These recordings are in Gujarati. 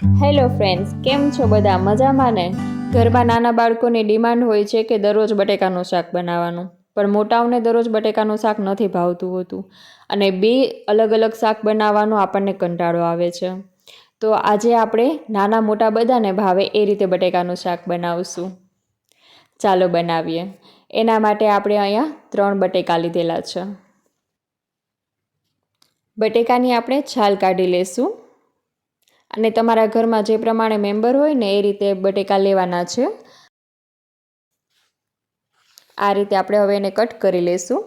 હેલો ફ્રેન્ડ્સ, કેમ છો બધા? મજામાં ને? ઘરમાં નાના બાળકોની ડિમાન્ડ હોય છે કે દરરોજ બટેકાનું શાક બનાવવાનું. પણ મોટાઓને દરરોજ બટેકાનું શાક નથી ભાવતું હોતું. અને બે અલગ અલગ શાક બનાવવાનો આપણને કંટાળો આવે છે. તો આજે આપણે નાના મોટા બધાને ભાવે એ રીતે બટેકાનું શાક બનાવશું. ચાલો બનાવીએ. એના માટે આપણે અહીંયા ત્રણ બટેકા લીધેલા છે. બટેકાની આપણે છાલ કાઢી લેશું. અને તમારા ઘરમાં જે પ્રમાણે મેમ્બર હોય ને એ રીતે બટેકા લેવાના છે. આ રીતે આપણે હવે એને કટ કરી લઈશું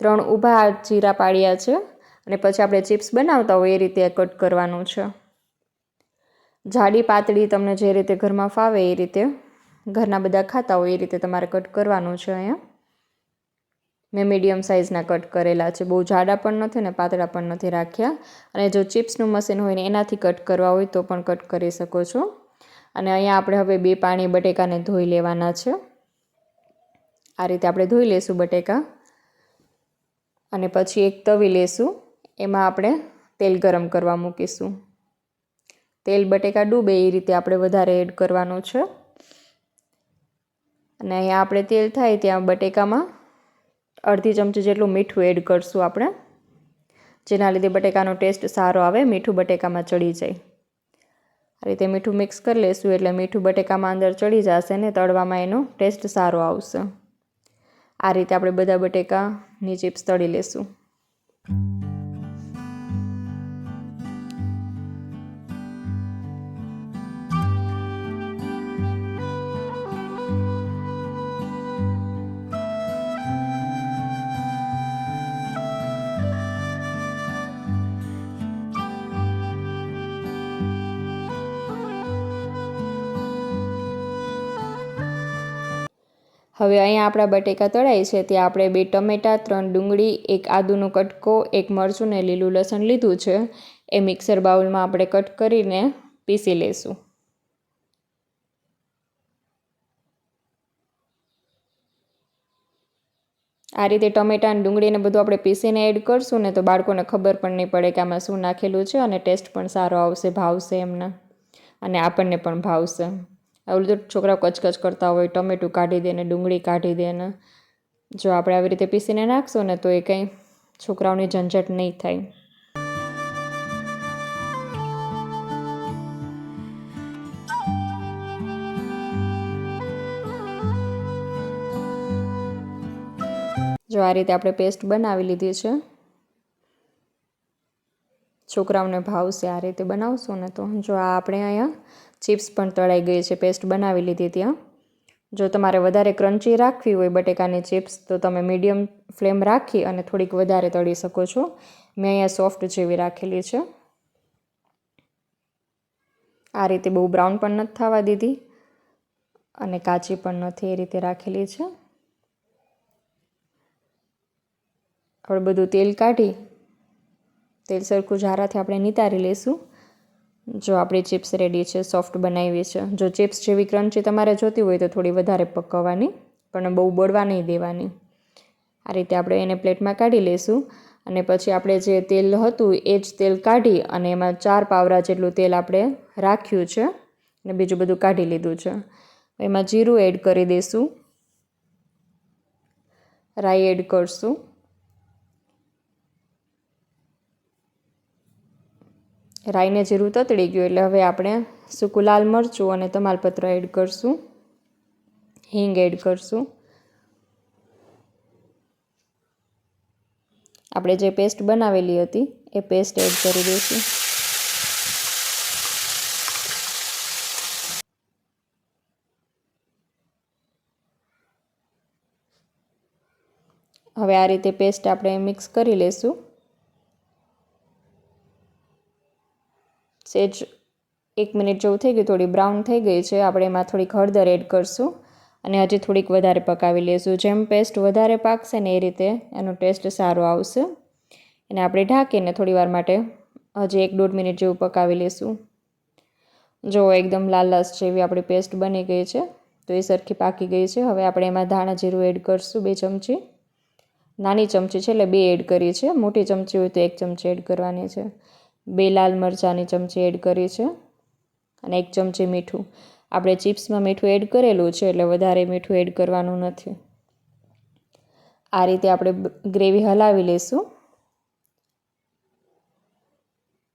ત્રણ ઊભા જીરા પાડ્યા છે અને પછી આપણે ચિપ્સ બનાવતા હોય એ રીતે કટ કરવાનું છે. જાડી પાતળી તમને જે રીતે ઘરમાં ફાવે એ રીતે ઘરના બધા ખાતા હોય એ રીતે તમારે કટ કરવાનું છે અહીંયા. મેં મીડિયમ સાઇઝના કટ કરેલા છે. બહુ જાડા પણ નથી ને પાતળા પણ નથી રાખ્યા. અને જો ચિપ્સનું મશીન હોય ને એનાથી કટ કરવા હોય તો પણ કટ કરી શકો છો. અને અહીંયા આપણે હવે બે પાણી બટેકાને ધોઈ લેવાના છે. આ રીતે આપણે ધોઈ લેશું બટેકા. અને પછી એક તવી લેશું. એમાં આપણે તેલ ગરમ કરવા મૂકીશું. તેલ બટેકા ડૂબે એ રીતે આપણે વધારે એડ કરવાનું છે. અને અહીંયા આપણે તેલ થાય ત્યાં બટેકામાં અડધી ચમચી જેટલું મીઠું એડ કરશું આપણે. જેના લીધે બટેકાનો ટેસ્ટ સારો આવે, મીઠું બટેકામાં ચડી જાય. આ રીતે મીઠું મિક્સ કરી લઈશું એટલે મીઠું બટેકામાં અંદર ચડી જશે ને તળવામાં એનો ટેસ્ટ સારો આવશે. આ રીતે આપણે બધા બટેકાની ચિપ્સ તળી લેશું. હવે અહીંયા આપણા બટેકા તળાય છે, ત્યાં આપણે બે ટમેટાં, ત્રણ ડુંગળી, એક આદુનો કટકો, એક મરચું ને લીલું લસણ લીધું છે. એ મિક્સર બાઉલમાં આપણે કટ કરીને પીસી લઈશું. આ રીતે ટમેટા અને ડુંગળીને બધું આપણે પીસીને એડ કરશું ને તો બાળકોને ખબર પણ નહીં પડે કે આમાં શું નાખેલું છે અને ટેસ્ટ પણ સારો આવશે, ભાવશે એમને. અને આપણને પણ ભાવશે. આવું બધું છોકરાઓ કચકચ કરતા હોય, ટમેટું કાઢી દે ને ડુંગળી કાઢી દે ને. જો આપણે આવી રીતે પીસીને નાખશું ને તો એ કંઈ છોકરાઓની ઝંઝટ નહીં થાય. જો આ રીતે આપણે પેસ્ટ બનાવી લીધી છે. છોકરાઓને ભાવશે આ રીતે બનાવશું ને તો. જો આ આપણે અહીંયા ચિપ્સ પણ તળાઈ ગઈ છે, પેસ્ટ બનાવી લીધી ત્યાં જો તમારે વધારે ક્રન્ચી રાખવી હોય બટેકાની ચિપ્સ, તો તમે મીડિયમ ફ્લેમ રાખી અને થોડીક વધારે તળી શકો છો. મેં અહીંયા સોફ્ટ જેવી રાખેલી છે. આ રીતે બહુ બ્રાઉન પણ નથી થવા દીધી અને કાચી પણ નથી એ રીતે રાખેલી છે. આપણે બધું તેલ કાઢી, તેલ સરખું ઝારાથી આપણે નિતારી લઈશું. જો આપણી ચિપ્સ રેડી છે સોફ્ટ બનાવી છે. જો ચિપ્સ જેવી ક્રન્ચી તમારે જોતી હોય તો થોડી વધારે પકવવાની, પણ બહુ બળવા નહીં દેવાની. આ રીતે આપણે એને પ્લેટમાં કાઢી લઈશું અને પછી આપણે જે તેલ હતું એ જ તેલ કાઢી અને એમાં ચાર પાવરા જેટલું તેલ આપણે રાખ્યું છે અને બીજું બધું કાઢી લીધું છે. એમાં જીરું એડ કરી દઈશું. રાઈ એડ કરશું. રાઈને જીરું તતડી ગયું. એટલે હવે આપણે સૂકું લાલ મરચું અને તમાલપત્ર એડ કરશું. હિંગ એડ કરશું. આપણે જે પેસ્ટ બનાવેલી હતી, એ પેસ્ટ એડ કરી દઈશું. હવે આ રીતે પેસ્ટ આપણે મિક્સ કરી લઈશું સેજ એક મિનિટ જેવું થઈ ગયું, થોડી બ્રાઉન થઈ ગઈ છે. આપણે એમાં થોડીક હળદર એડ કરશું અને હજી થોડીક વધારે પકાવી લઈશું જેમ પેસ્ટ વધારે પાકશે ને એ રીતે એનો ટેસ્ટ સારો આવશે. એને આપણે ઢાંકીને થોડીવાર માટે હજી એક દોઢ મિનિટ જેવું પકાવી લઈશું જો એકદમ લાલાશ જેવી આપણી પેસ્ટ બની ગઈ છે, તો એ સરખી પાકી ગઈ છે. હવે આપણે એમાં ધાણા જીરું એડ કરીશું બે ચમચી. નાની ચમચી છે એટલે બે એડ કરી છે મોટી ચમચી હોય તો એક ચમચી એડ કરવાની છે. બે લાલ મરચાંની ચમચી એડ કરી છે અને એક ચમચી મીઠું. આપણે ચિપ્સમાં મીઠું એડ કરેલું છે એટલે વધારે મીઠું એડ કરવાનું નથી. આ રીતે આપણે ગ્રેવી હલાવી લઈશું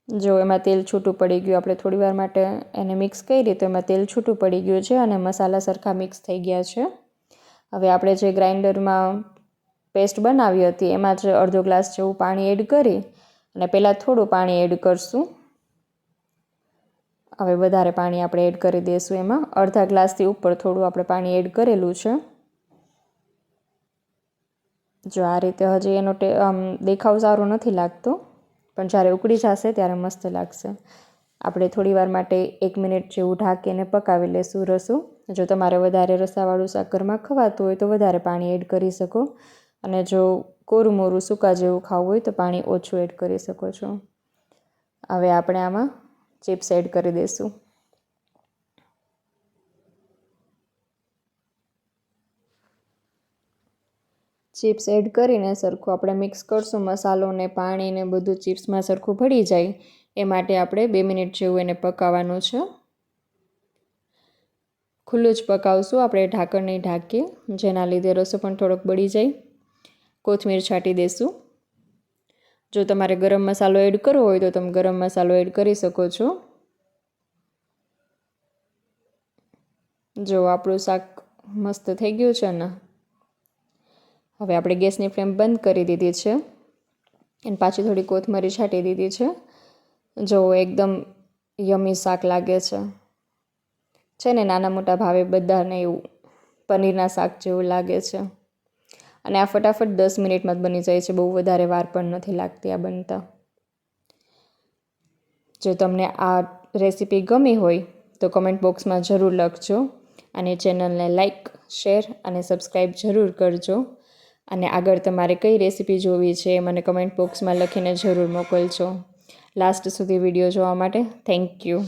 જો એમાં તેલ છૂટું પડી ગયું, આપણે થોડી વાર માટે એને મિક્સ કરી તો એમાં તેલ છૂટું પડી ગયું છે અને મસાલા સરખા મિક્સ થઈ ગયા છે. હવે આપણે જે ગ્રાઇન્ડરમાં પેસ્ટ બનાવી હતી, એમાં જ અડધો ગ્લાસ જેવું પાણી એડ કરી અને પહેલાં થોડું પાણી એડ કરશું. હવે વધારે પાણી આપણે એડ કરી દઈશું એમાં. અડધા ગ્લાસથી ઉપર થોડું આપણે પાણી એડ કરેલું છે. જો આ રીતે હજી એનો ટે, આમ, દેખાવ સારો નથી લાગતો, પણ જ્યારે ઉકળી જશે ત્યારે મસ્ત લાગશે. આપણે થોડીવાર માટે એક મિનિટ જેવું ઢાંકીને પકાવી લેશું રસું. જો તમારે વધારે રસાવાળું શાક ઘરમાં ખવાતું હોય તો વધારે પાણી એડ કરી શકો. અને જો કોરું મોરું સૂકા જેવું ખાવું હોય તો પાણી ઓછું એડ કરી શકો છો. હવે આપણે આમાં ચિપ્સ એડ કરી દઈશું. ચિપ્સ એડ કરીને સરખું આપણે મિક્સ કરશું, મસાલો ને પાણી ને બધું ચિપ્સમાં સરખું ભળી જાય. એ માટે આપણે બે મિનિટ જેવું એને પકાવવાનું છે. ખુલ્લું જ પકાવશું, આપણે ઢાંકણ નહીં ઢાંકીએ, જેના લીધે રસો પણ થોડોક બળી જાય. કોથમીર છાંટી દઈશું જો તમારે ગરમ મસાલો એડ કરવો હોય તો તમે ગરમ મસાલો એડ કરી શકો છો. જો આપણું શાક મસ્ત થઈ ગયું છે ને. હવે આપણે ગેસની ફ્લેમ બંધ કરી દીધી છે. અને પાછી થોડી કોથમરી છાંટી દીધી છે. જો એકદમ યમી શાક લાગે છે. છે ને નાના મોટા ભાવે બધાને એવું પનીરના શાક જેવું લાગે છે. અને આ ફટાફટ દસ મિનિટમાં જ બની જાય છે. બહુ વધારે વાર પણ નથી લાગતી આ બનતા. જો તમને આ રેસીપી ગમી હોય, તો કમેન્ટ બોક્સમાં જરૂર લખજો અને ચેનલને લાઇક શેર અને સબસ્ક્રાઈબ જરૂર કરજો. અને આગળ તમારે કઈ રેસીપી જોવી છે મને કમેન્ટ બોક્સમાં લખીને જરૂર મોકલજો. લાસ્ટ સુધી વીડિયો જોવા માટે થેન્ક યુ